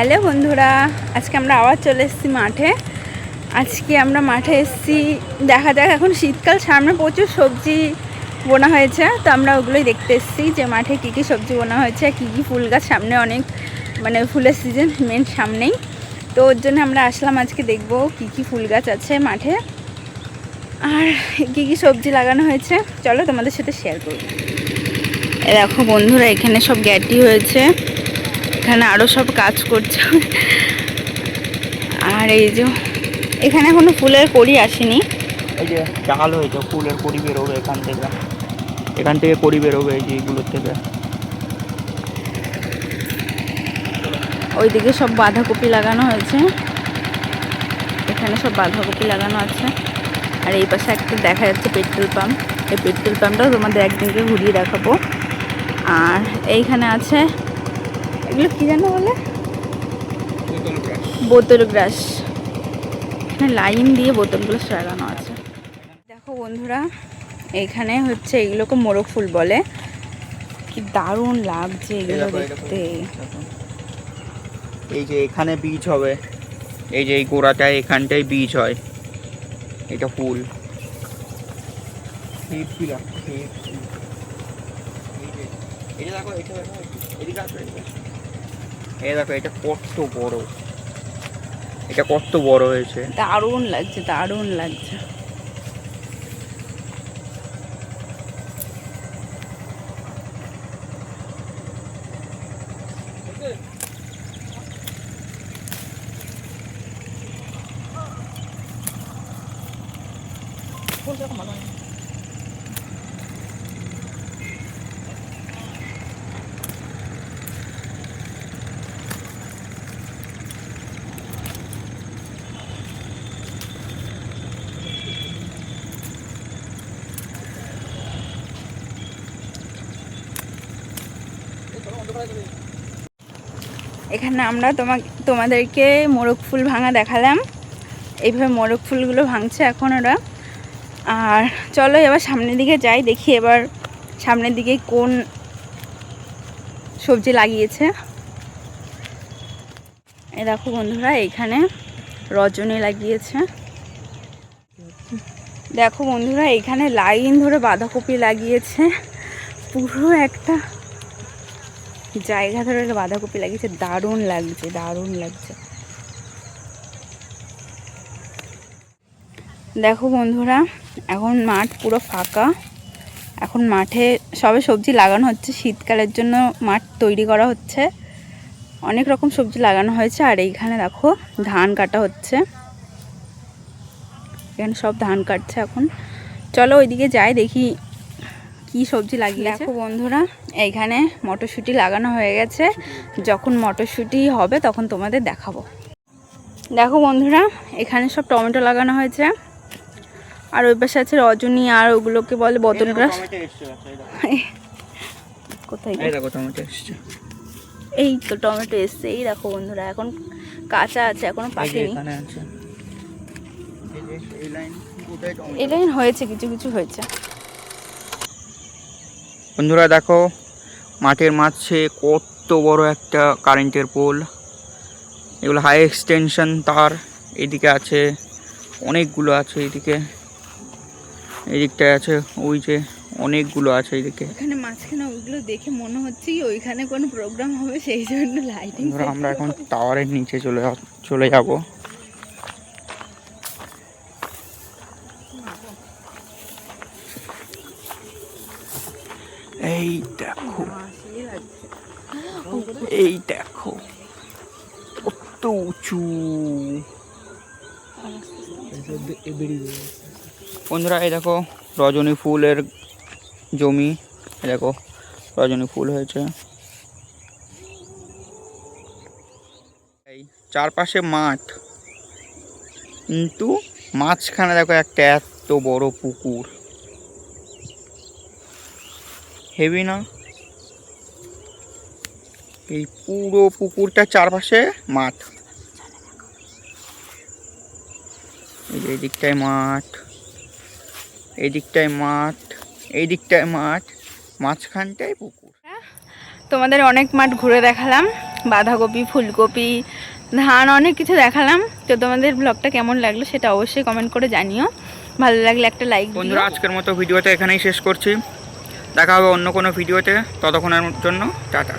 Hello বন্ধুরা, আজকে আমরা আবার চলে এসেছি মাঠে। আজকে আমরা মাঠে এসেছি, দেখা যাক এখন শীতকাল, সামনে প্রচুর সবজি বোনা হয়েছে, তো আমরা ওগুলোই দেখতে এসেছি যে মাঠে কী কী সবজি বোনা হয়েছে, কী কী ফুল গাছ, সামনে অনেক মানে ফুলের সিজন মেন সামনেই। তো ওর জন্য আমরা আসলাম আজকে দেখব কী কী ফুল গাছ আছে মাঠে, আর কী কী সবজি লাগানো হয়েছে। চলো তোমাদের সাথে শেয়ার করব দেখো বন্ধুরা, এখানে সব গ্যাটি হয়েছে। এখানে আরও সব কাজ করছে। আর এই যে এখানে এখনও ফুলের কড়ি আসেনি। এই যে ডাল হয়েছে ফুলের কড়ি বেরোবে এখান থেকে। এখান থেকে কড়ি বেরোবে এই যে এইগুলোর থেকে। ওইদিকে সব বাঁধাকপি লাগানো হয়েছে। এখানে সব বাঁধাকপি লাগানো আছে। আর এই পাশে একটা দেখা যাচ্ছে পেট্রোল পাম্প। এই পেট্রোল পাম্পটা তোমাদের একদিনকে ঘুরিয়ে দেখাবো। আর এইখানে আছে এগুলো কী জানো বলে বোতল ব্রাশ এখানে লাইন দিয়ে বোতলগুলো লাগানো আছে দেখো বন্ধুরা এখানে হচ্ছে এগুলোকে মোরগ ফুল বলে কি দারুণ লাগছে এগুলো এই দেখতে এই যে এখানে বীজ হবে এই যে এই গোড়াটায় এখানটায় বীজ হয় এটা ফুল এই যে, দেখো, এটা দেখো, এদিকে। এই দেখো এটা কত বড়। এটা কত বড় হয়েছে। দারুণ লাগছে দারুণ লাগছে। এখানে আমরা তোমাকে তোমাদেরকে মোরগ ফুল ভাঙা দেখালাম। এইভাবে মোরগ ফুলগুলো ভাঙছে এখন ওরা। আর চলো এবার সামনের দিকে যাই, দেখি এবার সামনের দিকে কোন সবজি লাগিয়েছে। এই দেখো বন্ধুরা, এখানে রজনী লাগিয়েছে। দেখো বন্ধুরা, এখানে লাইন ধরে বাঁধাকপি লাগিয়েছে। পুরো একটা জায়গা ধরে বাঁধাকপি লাগিয়েছে, দারুণ লাগছে দারুণ লাগছে। দেখো বন্ধুরা, এখন মাঠ পুরো ফাঁকা। এখন মাঠে সবে সবজি লাগানো হচ্ছে, শীতকালের জন্য মাঠ তৈরি করা হচ্ছে। অনেক রকম সবজি লাগানো হয়েছে, আর এইখানে দেখো ধান কাটা হচ্ছে। এখানে সব ধান কাটছে এখন। চলো ওইদিকে যাই, দেখি কি সবজি লাগিয়েছে? দেখো বন্ধুরা এইখানে মটরশুঁটি লাগানো হয়ে গেছে। যখন মটরশুঁটি হবে তখন তোমাদের দেখাবো। দেখো বন্ধুরা এখানে সব টমেটো লাগানো হয়েছে। আর ওই পাশে আছে রজনী আর ওগুলোকে বলে বোতল গ্রাস এই কোথায় এই দেখো টমেটো এসছে। এই তো টমেটো এসছে এই দেখো বন্ধুরা এখন কাঁচা আছে এখনও এই যে পাকেনি। এই লাইন এটাই হয়েছে কিছু কিছু হয়েছে। বন্ধুরা দেখো মাঠের মাঝে কত বড় একটা কারেন্টের পোল এগুলো হাই এক্সটেনশন তার এদিকে আছে অনেকগুলো আছে এদিকে। এদিকটায় আছে ওই যে অনেকগুলো আছে এইদিকে এখানে মাঝখানে ওইগুলো দেখে মনে হচ্ছে কি ওইখানে কোনো প্রোগ্রাম হবে সেই জন্য লাইটিং আমরা এখন টাওয়ারের নিচে চলে চলে যাব। এই দেখো। এই দেখো। কত উঁচু। বন্ধুরা, এই দেখো রজনী ফুলের জমি। দেখো, রজনী ফুল হয়েছে। চারপাশে মাঠ। কিন্তু মাঝখানে দেখো একটা এত বড় পুকুর। হেভি না। এই পুরো পুকুরটার চারপাশে মাঠ। এই যে এই দিকটায় মাঠ। এই দিকটায় মাঠ। এই দিকটায় মাঠ। মাঝখানটায় পুকুর। তোমাদের অনেক মাঠ ঘুরে দেখালাম। বাঁধাকপি ফুলকপি ধান অনেক কিছু দেখালাম। তো তোমাদের ব্লগটা কেমন লাগল সেটা অবশ্যই কমেন্ট করে জানিও। ভালো লাগলে একটা লাইক বন্ধুরা আজকের মতো ভিডিওটা এখানেই শেষ করছি। দেখা হবে অন্য কোনো ভিডিওতে। ততক্ষণের জন্য টাটা।